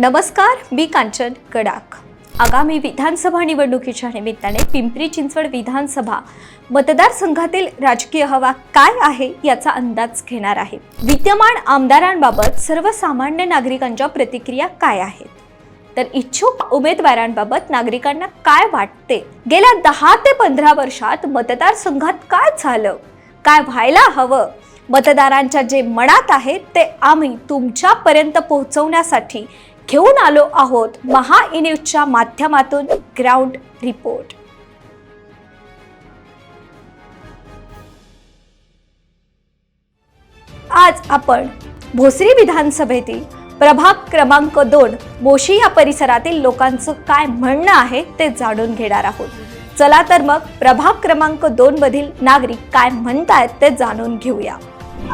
नमस्कार मी कांचन गडाख आगामी विधानसभा निवडणुकीच्या निमित्ताने पिंपरी चिंचवड विधानसभा मतदारसंघातील राजकीय हवा काय आहे याचा अंदाज घेणार आहे. विद्यमान आमदारांबाबत सर्वसामान्य नागरिकांच्या प्रतिक्रिया काय आहेत? तर इच्छुक उमेदवारांबाबत नागरिकांना काय वाटते? गेल्या दहा ते पंधरा वर्षात मतदारसंघात काय झालं? काय व्हायला हवं? मतदारांच्या जे मनात आहे ते आम्ही तुमच्यापर्यंत पोहोचवण्यासाठी घेऊन आलो आहोत महा न्यूजच्या माध्यमातून ग्राउंड रिपोर्ट. आज आपण भोसरी विधानसभेतील प्रभाग क्रमांक दोन मोशी या परिसरातील लोकांचं काय म्हणणं आहे ते जाणून घेणार आहोत. चला तर मग प्रभाग क्रमांक दोन मधील नागरिक काय म्हणतायत ते जाणून घेऊया.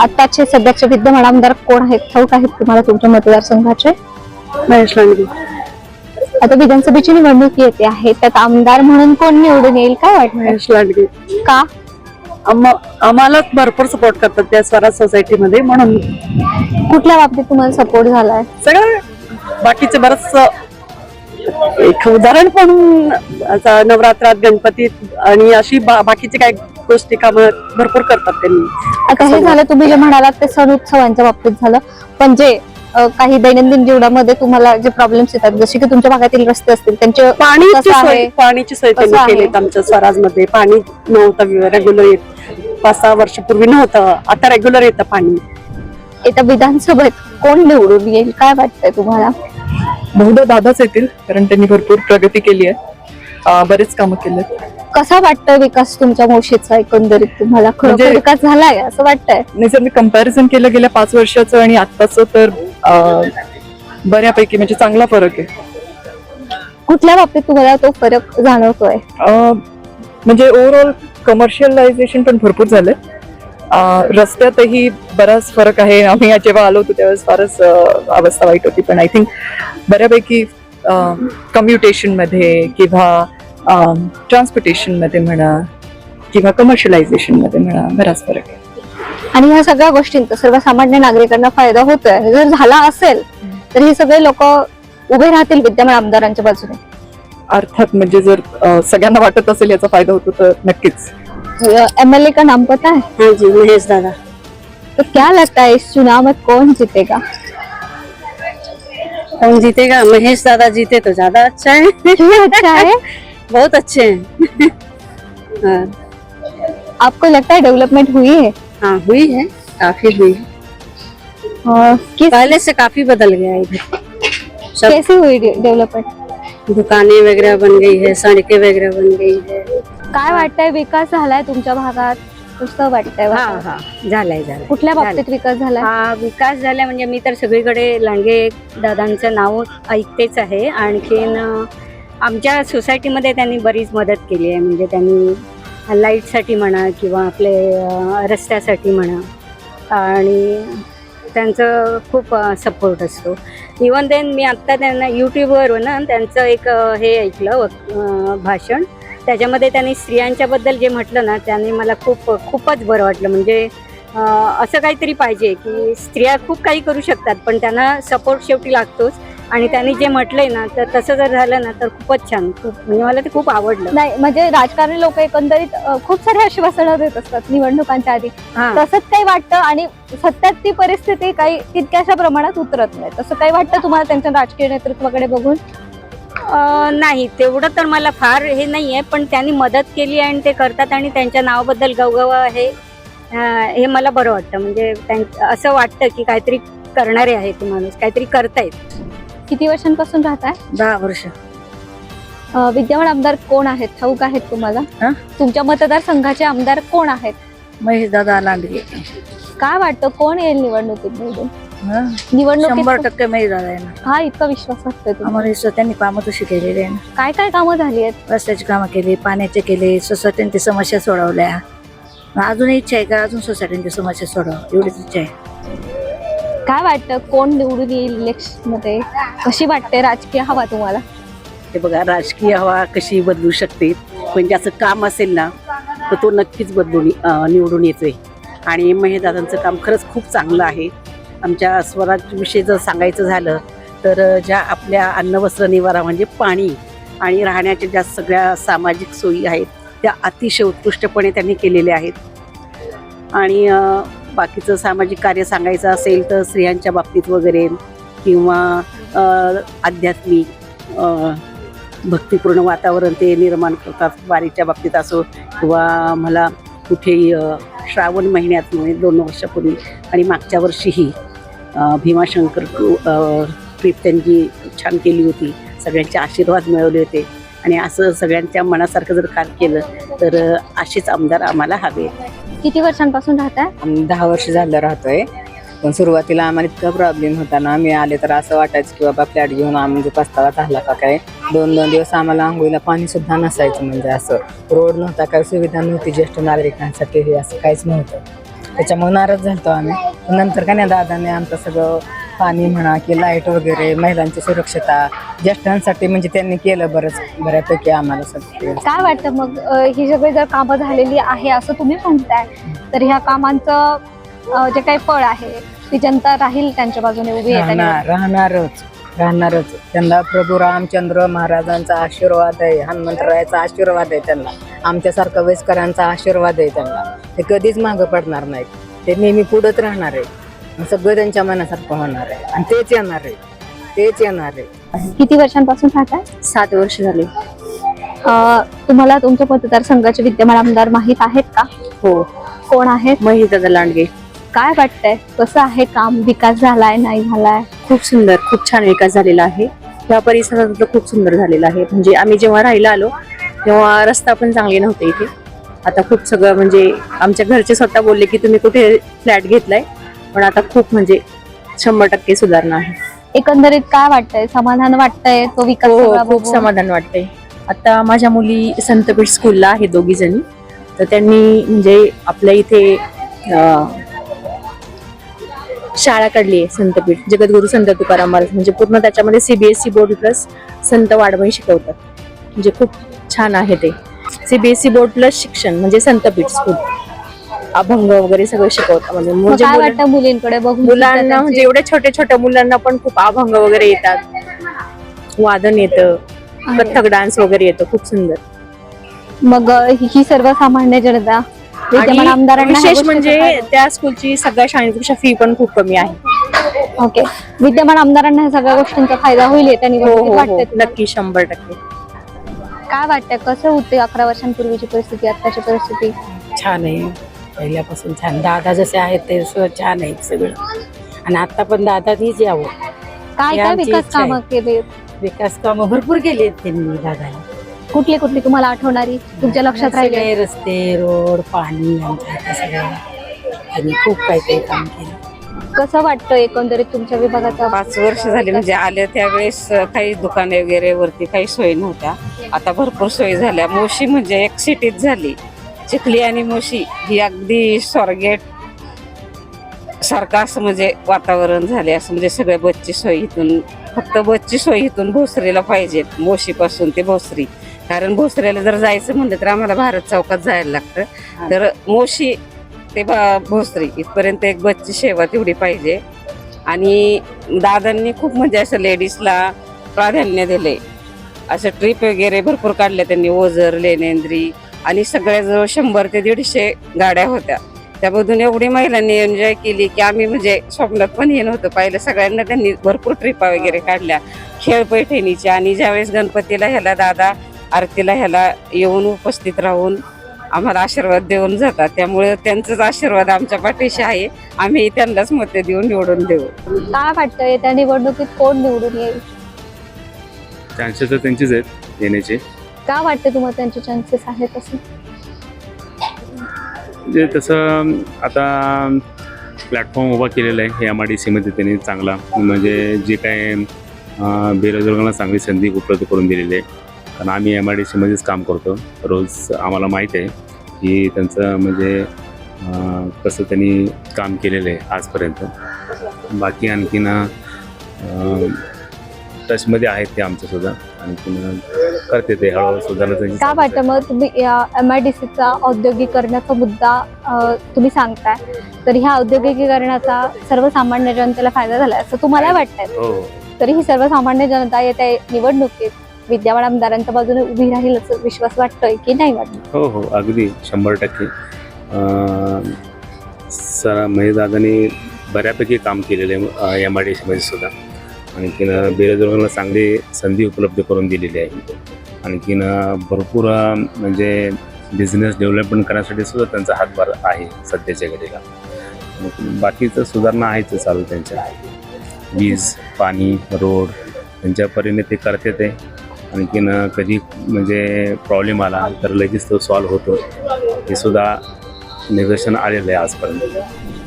आताचे सध्याचे विद्यमान आमदार कोण आहेत? ठाऊक आहेत तुम्हाला तुमच्या मतदारसंघाचे? महेश लांडगे आता विधानसभेची निवडणूक येते आहे त्यात आमदार म्हणून कोण निवडून येईल काय वाटतं? महेश लांडगे का? आम्हा- आम्हाला भरपूर सपोर्ट करतात त्या स्वराज सोसायटीमध्ये म्हणून. कुठल्या बाबतीत तुम्हाला सपोर्ट झालाय? सगळं बाकीचे बरच एक उदाहरण पण आता नवरात्रात गणपतीत आणि अशी बा- बाकीचे काही गोष्टी कामं भरपूर करतात त्यांनी. आता हे झालं तुम्ही जे म्हणालात ते सण उत्सवांच्या बाबतीत झालं. पण जे काही दैनंदिन जीवनामध्ये तुम्हाला जे प्रॉब्लेम्स येतात जसे की तुमच्या भागातील रस्ते असतील त्यांचे आहे? पाणीची सोय त्यांनी? केलीत आमच्या स्वराजमध्ये. पाणी नव्हतं रेग्युलर येत. पाच सहा वर्षापूर्वी नव्हतं. आता रेग्युलर येतं पाणी. येत्या विधानसभेत कोण निवडून येईल? काय वाटतंय तुम्हाला? बहुधा दादाच येतील कारण त्यांनी भरपूर प्रगती केली आहे. बरेच कामं केलेत कसा वाटतोय विकास तुमच्या मोशीचा एकंदरीत? तुम्हाला खरोखर म्हणजे- विकास झालाय असं वाटतंय? नाही जर मी कंपॅरिझन केलं गेल्या पाच वर्षाचं आणि आत्ताचं तर अं, बऱ्यापैकी म्हणजे चांगला फरक आहे. कुठल्या बाबतीत तुम्हाला तो फरक जाणवतोय? अं, म्हणजे ओव्हरऑल कमर्शियलायझेशन पण भरपूर झालंय. रस्त्यातही बराच फरक आहे. आम्ही जेव्हा आलो होतो त्यावेळेस फारच अं, अवस्था वाईट होती. पण आय थिंक बऱ्यापैकी कम्युटेशनमध्ये किंवा ट्रान्सपोर्टेशनमध्ये म्हणा किंवा कमर्शियलायझेशनमध्ये म्हणा बराच फरक आहे. आणि ह्या सगळ्या गोष्टींचा सर्वसामान्य नागरिकांना फायदा होतोय. जर झाला असेल तर हे सगळे लोक उभे राहतील विद्यमान आमदारांच्या बाजूने. अर्थात म्हणजे जर सगळ्यांना वाटत असेल याचा फायदा होतो तर नक्कीच. एमएलए का नाम पता है हाँ जी महेश दादा. तो क्या लगता है इस चुनाव में कौन जीतेगा? कौन जीतेगा? महेश दादा जीते तो ज्यादा अच्छा है क्यों अच्छा है बहुत अच्छे हैं। हाँ, आपको लगता है डेवलपमेंट हुई है? हाँ हुई है काफी हुई है। और किस पहले से काफी बदल गया है इधर। सब कैसी हुई डेव्हलपमेंट दुकानें वगैरह बन गई है सड़कें वगैरह बन गई है। काय वाटतंय विकास झालाय तुमच्या भागात? वाटतंय हा हा. झालाय झालाय. कुठल्या बाबतीत विकास झालाय? हा विकास झाला म्हणजे मी तर सगळीकडे लांडगे दादांचं नाव ऐकतेच आहे. आणखीन अं, आमच्या सोसायटीमध्ये त्यांनी बरीच मदत केली आहे. म्हणजे त्यांनी लाईटसाठी म्हणा किंवा आपले रस्त्यासाठी म्हणा. आणि त्यांचं खूप सपोर्ट असतो. इवन देन मी आत्ता त्यांना यूट्यूबवर ना त्यांचं एक हे ऐकलं भाषण. त्याच्यामध्ये त्यांनी स्त्रियांच्याबद्दल जे म्हटलं ना त्याने मला खूप खूपच बरं वाटलं. म्हणजे असं काहीतरी पाहिजे की स्त्रिया खूप काही करू शकतात पण त्यांना सपोर्ट शेवटी लागतोच. आणि त्यांनी जे म्हटलंय ना तर तसं जर झालं ना तर खूपच छान. खूप म्हणजे मला ते खूप आवडलं. नाही म्हणजे राजकारणी लोक एकंदरीत अ, खूप सारे आश्वासनं देत असतात निवडणुकांच्या आधी. हा. तसंच काही वाटतं आणि सत्यात ती परिस्थिती काही तितक्याशा प्रमाणात उतरत नाही. तसं काही वाटतं तुम्हाला त्यांच्या राजकीय नेतृत्वाकडे बघून? अं, नाही. तेवढं तर मला फार हे नाही आहे पण त्यांनी मदत केली आणि ते करतात आणि त्यांच्या नावाबद्दल गवगवा आहे. अं, हे मला बरं वाटतं. म्हणजे त्यां असं वाटतं की काहीतरी करणारे आहे ते माणूस काहीतरी करतायत. किती वर्षांपासून राहताय? दहा वर्ष. अ, विद्यमान आमदार कोण आहेत? ठाऊक आहेत तुम्हाला? हा? तुमच्या मतदारसंघाचे आमदार कोण आहेत? महेश दादा लांडगे काय वाटतं कोण येईल निवडणुकीत निवडून? शंभर निवडणुकीत टक्के महेश दादा आहे ना हा इतका विश्वास वाटतोय तुम्हाला? आम्हाला इथं त्यांनी कामं तशी केलेली आहे ना काय काय कामं झाली आहेत? रस्त्याची कामं केली पाण्याचे केले सोसायटीने समस्या सोडवल्या. मग अजून इच्छा आहे का? अजून सोसायटीची समस्या सोडव एवढीच इच्छा आहे. काय वाटतं? कोण निवडून येईल इलेक्शनमध्ये कशी वाटते राजकीय हवा तुम्हाला? हे बघा राजकीय हवा कशी बदलू शकते? पण ज्याचं काम असेल ना तर तो नक्कीच बदलून अं, निवडून येतोय. आणि महेदादांचं काम खरंच खूप चांगलं आहे. आमच्या स्वराज्यविषयी जर सांगायचं झालं तर ज्या आपल्या अन्न वस्त्र निवारा म्हणजे पाणी आणि राहण्याच्या ज्या सगळ्या सामाजिक सोयी आहेत त्या अतिशय उत्कृष्टपणे त्यांनी केलेल्या आहेत. आणि बाकीचं सामाजिक कार्य सांगायचं असेल तर स्त्रियांच्या बाबतीत वगैरे किंवा आध्यात्मिक भक्तिपूर्ण वातावरण ते निर्माण करतात वारीच्या बाबतीत असो किंवा मला कुठेही श्रावण महिन्यात म्हणजे दोन वर्षापूर्वी आणि मागच्या वर्षीही भीमाशंकर ट्रीप त्यांची छान केली होती. सगळ्यांचे आशीर्वाद मिळवले होते. आणि असं सगळ्यांच्या मनासारखं जर काम केलं तर असेच आमदार आम्हाला हवे. किती वर्षांपासून राहताय? आम्ही दहा वर्ष झालं राहतोय. पण सुरुवातीला आम्हाला इतका प्रॉब्लेम होता ना आम्ही आले तर असं वाटायचं की बाबा फ्लॅट घेऊन आम्ही म्हणजे पस्तावा झाला का काय? दोन दोन दिवस आम्हाला आंघोळीला पाणी सुद्धा नसायचं म्हणजे असं. रोड नव्हता काही सुविधा नव्हती ज्येष्ठ नागरिकांसाठी हे असं काहीच नव्हतं. त्याच्यामुळे नाराज झालतो आम्ही. पण नंतर का नाही दादाने आमचं सगळं पाणी म्हणा की लाइट वगैरे महिलांची सुरक्षता ज्येष्ठांसाठी म्हणजे त्यांनी केलं बरंच बऱ्यापैकी आम्हाला सगळं. काय वाटतं मग अ, ही सगळी जर कामं झालेली आहे असं तुम्ही म्हणताय तर ह्या कामांचं अ, जे काही फळ आहे ती जनता राहील त्यांच्या बाजूने उभी आहे त्यांनी? राहणार राहणारच राहणारच. त्यांना प्रभू रामचंद्र महाराजांचा आशीर्वाद आहे हनुमंतरायाचा आशीर्वाद आहे त्यांना. आमच्यासारखं वयस्करांचा आशीर्वाद आहे त्यांना. ते कधीच मागं पडणार नाहीत. ते नेहमी पुढत राहणार आहे सगळं त्यांच्या मनासारखं होणार आहे. आणि तेच येणार आहे. तेच येणार आहे. किती वर्षांपासून राहताय? सात वर्ष झाले. तुम्हाला तुमच्या मतदारसंघाचे विद्यमान आमदार माहीत आहेत का? हो. कोण आहेत? महिता लांडगे. काय वाटतंय? कसं आहे काम? विकास झालाय नाही झालाय? खूप सुंदर खूप छान विकास झालेला आहे. या परिसरात खूप सुंदर झालेला आहे. म्हणजे आम्ही जेव्हा राहायला आलो तेव्हा रस्ता पण चांगले नव्हते इथे. आता खूप सगळं म्हणजे आमच्या घरचे स्वतः बोलले की तुम्ही कुठे फ्लॅट घेतलाय? पण आता खूप म्हणजे शंभर टक्के सुधारणा आहे. एकंदरीत काय वाटतंय? समाधान वाटतंय? तो विकास हो खूप बघून? समाधान वाटतंय. आता माझ्या मुली संतपीठ स्कूलला आहे दोघी जणी तर त्यांनी म्हणजे आपल्या इथे अं, शाळा काढली आहे संतपीठ. जगद्गुरु संत तुकाराम महाराज. म्हणजे पूर्ण त्याच्यामध्ये सीबीएसई बोर्ड प्लस संत वाडवई शिकवतात. म्हणजे खूप छान आहे ते. सीबीएसई बोर्ड प्लस शिक्षण म्हणजे संतपीठ स्कूल अभंग वगैरे सगळं शिकवतात. म्हणजे मग म्हणजे काय मुलं- वाटतं मुलींकडे बघून मुलांना म्हणजे एवढ्या छोट्या छोट्या मुलांना पण खूप अभंग वगैरे येतात. वादन येतं. कथ्थक डान्स वगैरे येतो. खूप सुंदर. मग अ, ही ही सर्वसामान्य जनता विद्यमान आणि आमदारांना ह्या विशेष म्हणजे त्या स्कूलची सगळ्या शाळेपेक्षा फी पण खूप कमी आहे. ओके. विद्यमान आमदारांना ह्या सगळ्या गोष्टींचा फायदा होईल येत्या हो निवडणुकीत हो. हो? नक्की शंभर टक्के. काय वाटतंय कसं होते अकरा वर्षांपूर्वीची परिस्थिती आताची परिस्थिती? छान आहे. पहिल्यापासून छान. दादा जसे आहेत ते स- छान आहेत सगळं. आणि आता पण दादानीच यावं. काय ही काय आमची विकास इच्छा आहे. कामं केले विकास कामं भरपूर केली आहेत त्यांनी दादाने. कुठली कुठली तुम्हाला आठवणारी? तुमच्या लक्षात राहिले सगळे रस्ते रोड पाणी आमच्या इथे सगळं. त्यांनी खूप काही काही काम केलं. कसं वाटतं एकंदरीत तुमच्या विभागाचा? पाच वर्ष झाली म्हणजे आले त्यावेळेस काही दुकाने वगैरे वरती काही सोयी नव्हत्या. आता भरपूर सोयी झाल्या. मोशी म्हणजे एक सिटीत झाली. चिखली आणि मोशी ही अगदी स्वारगेट सारखं असं म्हणजे वातावरण झाले असं म्हणजे सगळ्या बसची सोय इथून फक्त बसची सोय इथून भोसरीला पाहिजे मोशीपासून ते भोसरी. कारण भोसरीला जर जायचं म्हणलं तर आम्हाला भारत चौकात जायला लागतं. तर मोशी ते भोसरी इथपर्यंत एक बसची सेवा तेवढी पाहिजे. आणि दादांनी खूप म्हणजे असं लेडीजला प्राधान्य दिले असं ट्रिप वगैरे भरपूर काढल्या त्यांनी ओझर लेनेंद्री आणि सगळ्या जवळ शंभर ते दीडशे गाड्या होत्या. त्यामधून एवढी महिलांनी एन्जॉय केली की आम्ही म्हणजे स्वप्नात पण हे नव्हतं पाहिलं. सगळ्यांना त्यांनी भरपूर ट्रिपा वगैरे काढल्या. खेळ पैठणीच्या आणि ज्यावेळेस गणपतीला ह्याला दादा आरतीला ह्याला येऊन उपस्थित राहून आम्हाला आशीर्वाद देऊन जातात. त्यामुळे त्यांचाच आशीर्वाद आमच्या पाठीशी आहे. आम्ही त्यांनाच मते देऊन निवडून देऊ. काय वाटतं येत्या निवडणुकीत कोण निवडून येईल? चान्सेस तर त्यांचेच आहेत येण्याचे. काय वाटतं तुम्हाला त्यांचे चान्सेस आहेत असं म्हणजे तसं आता प्लॅटफॉर्म उभा केलेला आहे हे एम आय डी सीमध्ये त्यांनी चांगला म्हणजे जे काय बेरोजगारांना चांगली संधी उपलब्ध करून दिलेली आहे. कारण आम्ही एम आय डी सीमध्येच काम करतो. रोज आम्हाला माहीत आहे की त्यांचं म्हणजे कसं त्यांनी काम केलेलं आहे आजपर्यंत. बाकी आणखीन टचमध्ये आहेत ते आमचंसुद्धा आणखीन करते ते हळूहळू सुधारणा काय. वाटतं मग तुम्ही या एम आय डी सीचा औद्योगिकरणाचा मुद्दा तुम्ही सांगताय. तर ह्या औद्योगिकीकरणाचा सर्वसामान्य जनतेला फायदा झाला असं तुम्हाला वाटतंय? हो. तरी ही सर्वसामान्य जनता येत्या निवडणुकीत विद्यमान आमदारांच्या बाजूने उभी राहील असं विश्वास वाटतोय की नाही वाटत? हो हो. अगदी शंभर टक्के. सर महेशदादांनी बऱ्यापैकी काम केलेलं आहे एम आय डी सीमध्ये सुद्धा. आणखीन बेरोजगारांना चांगली संधी उपलब्ध करून दिलेली आहे. आणखीन भरपूर म्हणजे बिझनेस डेव्हलपमेंट करण्यासाठी सुद्धा त्यांचा हातभार आहे सध्याच्या घडीला. बाकीचं सुधारणा आहेच चालू त्यांच्या. वीज पाणी रोड त्यांच्या परीने ते करते ते. आणखीन कधी म्हणजे प्रॉब्लेम आला तर लगेच तो सॉल्व्ह होतो. हे सुद्धा निदर्शन आलेलं आहे आजपर्यंत.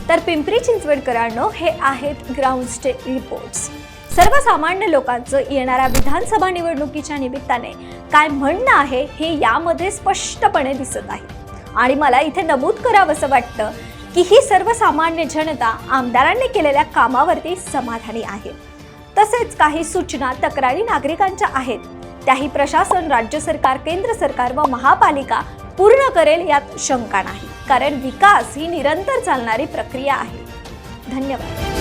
तर पिंपरी चिंचवडकरांनो हे आहेत ग्राउंड स्टे रिपोर्ट्स सर्वसामान्य लोकांचं येणाऱ्या विधानसभा निवडणुकीच्या निमित्ताने काय म्हणणं आहे हे यामध्ये स्पष्टपणे दिसत आहे. आणि मला इथे नमूद करावंसं वाटतं की ही सर्वसामान्य जनता आमदारांनी केलेल्या कामावरती समाधानी आहे. तसेच काही सूचना तक्रारी नागरिकांच्या आहेत. त्याही प्रशासन राज्य सरकार केंद्र सरकार व महापालिका पूर्ण करेल यात शंका नाही. कारण विकास ही निरंतर चालणारी प्रक्रिया आहे. धन्यवाद.